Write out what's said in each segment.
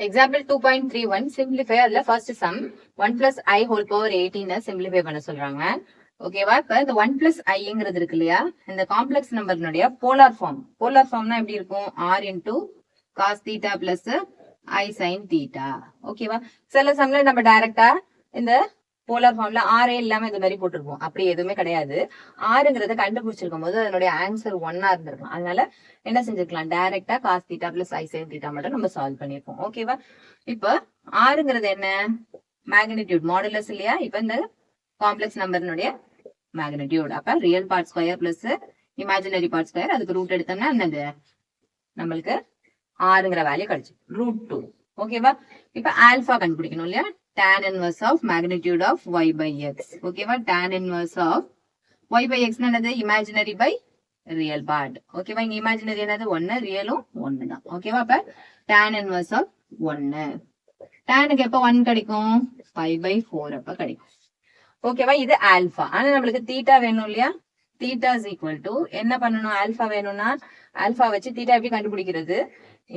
Example two point three one simplify அதுல first sum one plus i whole power eighteen simplify பண்ண சொல்றாங்க. ஓகேவா இப்ப இந்த ஒன் பிளஸ் ஐங்கிறது இருக்கு இல்லையா? இந்த காம்ப்ளெக்ஸ் நம்பர்னுடைய போலார் ஃபார்ம் போலார் ஃபார்ம்னா எப்படி இருக்கும்? R into cos theta plus i sine theta ஓகேவா சில சமயம் நம்ம டைரக்டா இந்த போலார் ஃபார்ம்ல ஆறே இல்லாம இந்த மாதிரி போட்டிருப்போம். அப்படி எதுவுமே கிடையாது. ஆறுங்கிறத கண்டுபிடிச்சிருக்கும் போது அதனுடைய ஆன்சர் ஒன்னா இருந்திருக்கும். அதனால என்ன செஞ்சிருக்கலாம்? டைரக்டா cos theta plus i sine theta மட்டும் நம்ம சால்வ் பண்ணிருப்போம். ஓகேவா இப்ப ஆறுங்கிறது என்ன? மேக்னிடியூட் மாடுலஸ் இல்லையா? இப்ப இந்த காம்ப்ளெக்ஸ் நம்பர்னுடைய மேக்னிடியூட் அப்ப real part square plus imaginary part square அதுக்கு ரூட் எடுத்தோம்னா என்னது? நம்மளுக்கு ஆறுங்கிற வேல்யூ கிடைச்சு ரூட் டூ ஓகேவா இப்ப ஆல்பா கண்டுபிடிக்கணும் இல்லையா? tan inverse of magnitude of y by x. ஓகேவா tan inverse of y by x என்னது? Imaginary by real part. ஓகேவா இங்க imaginary என்னது? ஒன்னு ரியலும் ஒன்னு தான் ஓகேவா அப்ப tan inverse of ஒன்னு டேனுக்கு எப்ப ஒன் கிடைக்கும்? ஃபைவ் பை ஃபோர் அப்ப கிடைக்கும். ஓகேவா இது ஆல்பா ஆனா நம்மளுக்கு தீட்டா வேணும் இல்லையா? தீட்டா இஸ் ஈக்குவல் டு என்ன பண்ணணும்? ஆல்பா வேணும்னா ஆல்பா வச்சு தீட்டா எப்படி கண்டுபிடிக்கிறது?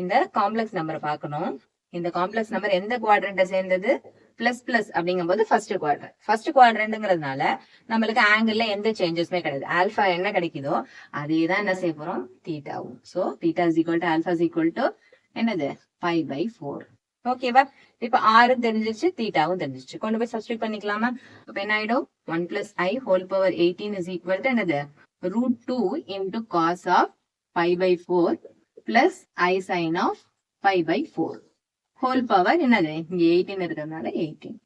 இந்த காம்ப்ளெக்ஸ் நம்பரை பார்க்கணும். இந்த காம்ப்ளெக்ஸ் நம்பர் எந்த குவாட்ரண்ட்டை சேர்ந்தது? பிளஸ் பிளஸ் அப்படிங்கும்போது ஃபர்ஸ்ட் குவாட்ரண்ட் ஃபர்ஸ்ட் குவாட்ரண்ட்ங்கிறதுனால நம்மளுக்கு ஆங்கிள் எந்த சேஞ்சஸுமே கிடையாது. ஆல்பா என்ன கிடைக்குதோ அதே தான் என்ன செய்ய போறோம்? தீட்டாவும் so theta is equal to alpha is equal to என்னது? ஃபைவ் பை ஃபோர் ஓகேவா இப்ப ஆறு தெரிஞ்சிச்சு தீட்டாவும் தெரிஞ்சிச்சு கொண்டு போய் சப்ஸ்டியூட் பண்ணிக்கலாமா? அப்ப என்ன ஆயிடும்? One plus i whole power eighteen is equal to என்னது? Root two into cos of five by four plus i sine of five by four whole power என்னது? இங்க எயிட்டின் இருக்கிறதுனால எயிட்டீன்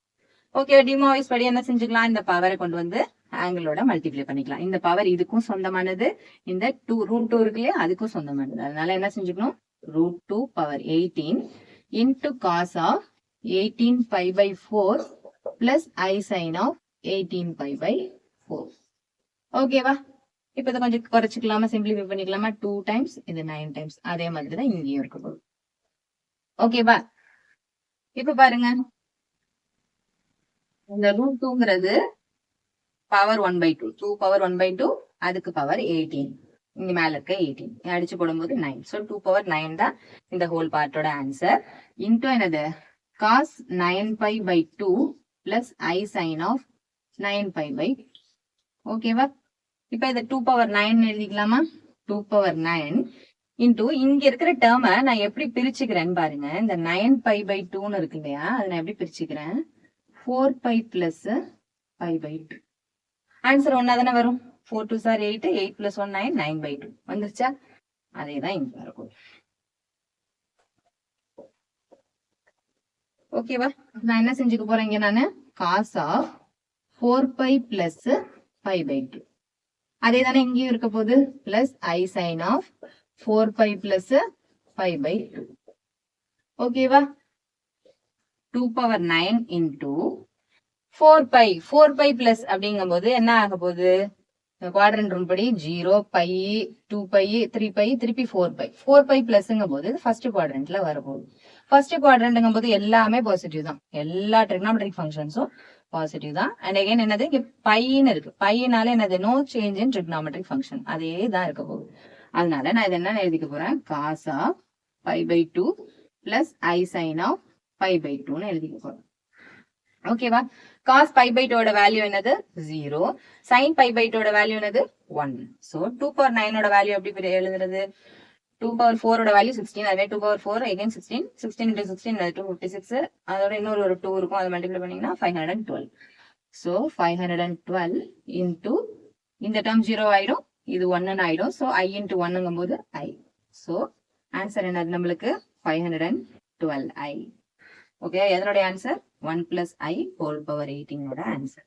ஓகே டிமோவைஸ் படி என்ன செஞ்சுக்கலாம்? இந்த பவரை கொண்டு வந்து ஆங்கிளோட மல்டிப்ளை பண்ணிக்கலாம். இந்த பவர் இதுக்கும் சொந்தமானது. இந்த டூ ரூட் டூ இருக்கு இல்லையா? அதுக்கும் சொந்தமானது. அதனால என்ன செஞ்சுக்கணும்? Root two power eighteen into cos of eighteen pi by four plus i sine of eighteen pi by four ஓகேவா இப்ப இதை கொஞ்சம் குறைச்சிக்கலாமா? சிம்பிளிஃபை பண்ணிக்கலாமா? டூ டைம்ஸ் இது நைன் டைம்ஸ் அதே மாதிரி தான் இங்கேயும் இருக்க போகுது ஓகேவா இப்ப பாருங்க. இந்த root டூங்கிறது power one by two two power one by two அதுக்கு பவர் எயிட்டீன் இங்க மேல இருக்க எயிட்டீன் அடிச்சு போடும்போது nine so two power nine தான் இந்த ஹோல் பார்ட்டோட ஆன்சர் இன்டூ என்னது? Cos nine pi by two plus i sine of nine pi by ஓகேவா இப்ப இதை டூ பவர் நைன் எழுதிக்கலாமா? டூ பவர் நைன் இன்டூ இங்க இருக்கிற டேர்மை நான் எப்படி பிரிச்சுக்கிறேன்னு பாருங்க. இந்த நைன் பை பை டூன்னு இருக்கு இல்லையா? அதை நான் எப்படி பிரிச்சுக்கிறேன்? Four pi plus pi by two answer ஒன்னா தானே வரும்? Four two sir eight eight plus one nine nine by two வந்துருச்சா? அதே தான் இங்க இருக்கும் ஓகேவா நான் என்ன செஞ்சுக்க போறேன் இங்க நானு? Cos of four pi plus five by two அதே தானே இங்கேயும் இருக்க போகுது? Plus i sine of four pi plus five pi ஓகேவா two power nine into four pi four pi plus அப்படிங்கும்போது என்ன ஆக போகுது? குவாட்ரன் ரூல் படி zero pi two pi three pi திருப்பி ஃபோர் பை ஃபோர் பை பிளஸ்ங்கும் போது ஃபர்ஸ்ட் குவாட்ரண்ட்ல வரப்போகுது. ஃபர்ஸ்ட் குவாட்ரண்ட்ங்கும் போது எல்லாமே பாசிட்டிவ் தான். எல்லா ட்ரிக்னாமெட்ரிக் ஃபங்க்ஷன்ஸும் பாசிட்டிவ் தான். அண்ட் அகைன் என்னது? இங்க பைன்னு இருக்கு. பையனால என்னது? No change in trigonometric function அதே தான் இருக்க போகுது. அதனால நான் இது என்ன எழுதிக்க போறேன்? Cos of pi by two plus i sine of pi by டூன்னு எழுதிக்க போறேன். ஓகேவா காஸ் பை பை டூட வேல்யூ என்னது? ஜீரோ சைன் பை பை டூட வேல்யூ என்னது? ஒன் ஸோ டூ பவர் நைனோட வேல்யூ எப்படி எழுதுறது? டூ பவர் ஃபோரோட வேல்யூ சிக்ஸ்டீன் அதே two power four again sixteen sixteen into sixteen two fifty six அதோட இன்னொரு ஒரு டூ இருக்கும். அதை மல்டிப்ளை பண்ணீங்கன்னா five hundred and twelve so five hundred and twelve into இந்த டேர்ம் ஜீரோ ஆயிடும் இது ஒன்னு ஆயிடும். ஸோ ஐ இன்ட்டு ஒன்னுங்கும் போது ஐ ஸோ ஆன்சர் என்னது நம்மளுக்கு? Five hundred and twelve i okay எதனுடைய answer one plus i whole power எயிட்டீனோட answer